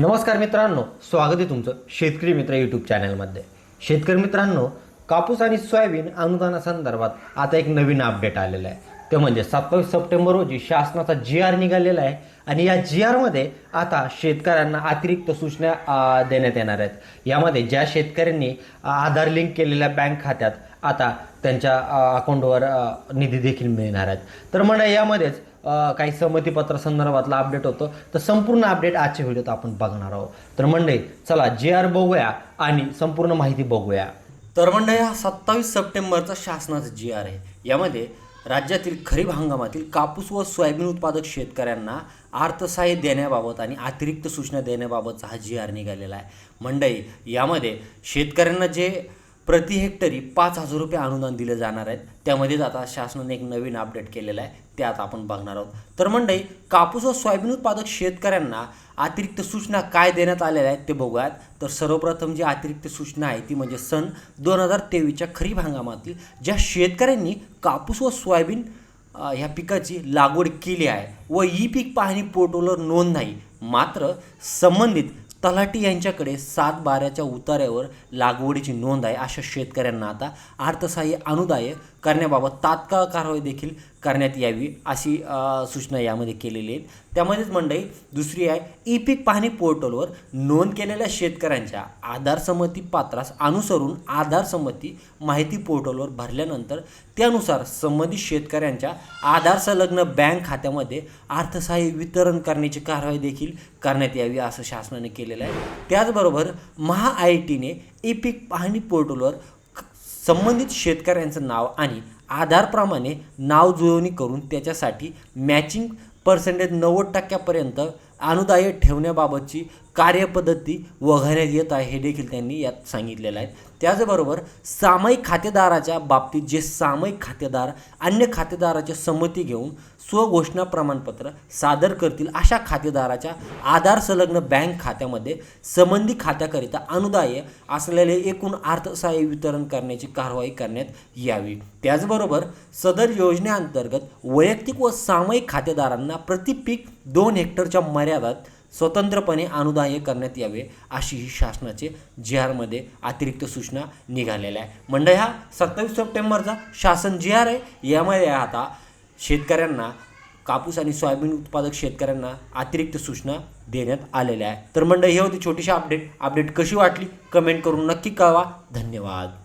नमस्कार मित्रांनो स्वागत आहे तुमचं शेतकरी मित्र यूट्यूब चॅनलमध्ये शेतकरी मित्रांनो कापूस आणि सोयाबीन अनुदानासंदर्भात आता एक नवीन अपडेट आलेलं आहे. ते म्हणजे सत्तावीस सप्टेंबर रोजी शासनाचा जी आर निघालेला आहे आणि या जी आरमध्ये आता शेतकऱ्यांना अतिरिक्त सूचना देण्यात येणार आहेत. यामध्ये ज्या शेतकऱ्यांनी आधार लिंक केलेल्या बँक खात्यात आता त्यांच्या अकाउंटवर निधी देखील मिळणार आहेत. तर म्हणा यामध्येच काही संमतीपत्र संदर्भातला अपडेट होतं. तर संपूर्ण अपडेट आजच्या व्हिडिओत आपण बघणार आहोत. तर मंडळी चला जे आर बघूया आणि संपूर्ण माहिती बघूया. तर मंडळी हा सत्तावीस सप्टेंबरचा शासनाचा जी आर आहे. यामध्ये राज्यातील खरीप हंगामातील कापूस व सोयाबीन उत्पादक शेतकऱ्यांना अर्थसहाय्य देण्याबाबत आणि अतिरिक्त सूचना देण्याबाबतचा हा जी आर निघालेला आहे. मंडई यामध्ये शेतकऱ्यांना जे प्रति हेक्टरी पाच हजार रुपये अनुदान दिले जाणार आहेत त्यामध्येच आता शासनाने एक नवीन अपडेट केलेलं आहे. ते आता आपण बघणार आहोत. तर मंडई कापूस व सोयाबीन उत्पादक शेतकऱ्यांना अतिरिक्त सूचना काय देण्यात आलेल्या आहेत ते बघूयात. तर सर्वप्रथम जी अतिरिक्त सूचना आहे ती म्हणजे सन दोन हजार तेवीसच्या खरीप हंगामातील ज्या शेतकऱ्यांनी कापूस व सोयाबीन ह्या पिकाची लागवड केली आहे व ई पीक पाहणी पोर्टलवर नोंद नाही मात्र संबंधित तलाठी यांच्याकडे सात बाराच्या उतार्यावर लागवडीची नोंद आहे अशा शेतकऱ्यांना आता अर्थसहाय्य अनुदाय करण्याबाबत तात्काळ कारवाई देखील करण्यात यावी अशी सूचना यामध्ये केलेली आहेत. त्यामध्येच मंडळी दुसरी आहे ई पीक पाहणी पोर्टलवर नोंद केलेल्या शेतकऱ्यांच्या आधारसंमती पात्रास अनुसरून आधारसंमती माहिती पोर्टलवर भरल्यानंतर त्यानुसार संबंधित शेतकऱ्यांच्या आधार संलग्न बँक खात्यामध्ये अर्थसहाय्य वितरण करण्याची कारवाई देखील करण्यात यावी असं शासनाने केलेलं आहे. त्याचबरोबर महा आय टीने ई पीक पाहणी पोर्टलवर संबंधित शेतकऱ्यांचं नाव आणि आधारप्रमाणे नाव जुळवणी करून त्याच्यासाठी मॅचिंग पर्सेंटेज नव्वद टक्क्यापर्यंत अनुदाय ठेवण्याबाबतची कार्यपद्धती वगळण्यात येत आहे हे देखील त्यांनी यात सांगितलेलं आहे. त्याचबरोबर सामायिक खातेदाराच्या बाबतीत जे सामायिक खातेदार अन्य खातेदाराच्या संमती घेऊन स्वघोषणा प्रमाणपत्र सादर करतील अशा खातेदाराच्या आधार संलग्न बँक खात्यामध्ये संबंधित खात्याकरिता अनुदाय असलेले एकूण अर्थसहाय्य वितरण करण्याची कारवाई करण्यात यावी. त्याचबरोबर सदर योजनेअंतर्गत वैयक्तिक व सामायिक खातेदारांना प्रति पीक दोन हेक्टरच्या मर्यादात स्वतंत्रपणे अनुदाय करण्यात यावे अशी ही शासनाचे जी आरमध्ये अतिरिक्त सूचना निघालेल्या आहे म्हणजे हा सत्तावीस सप्टेंबरचा शासन जी आर आहे. यामध्ये आता शेतकऱ्यांना कापूस आणि सोयाबीन उत्पादक शेतकऱ्यांना अतिरिक्त सूचना देण्यात आलेल्या आहे तर मंडळी हे होती छोटीशी अपडेट. अपडेट कशी वाटली? कमेंट करून नक्की कळवा. धन्यवाद.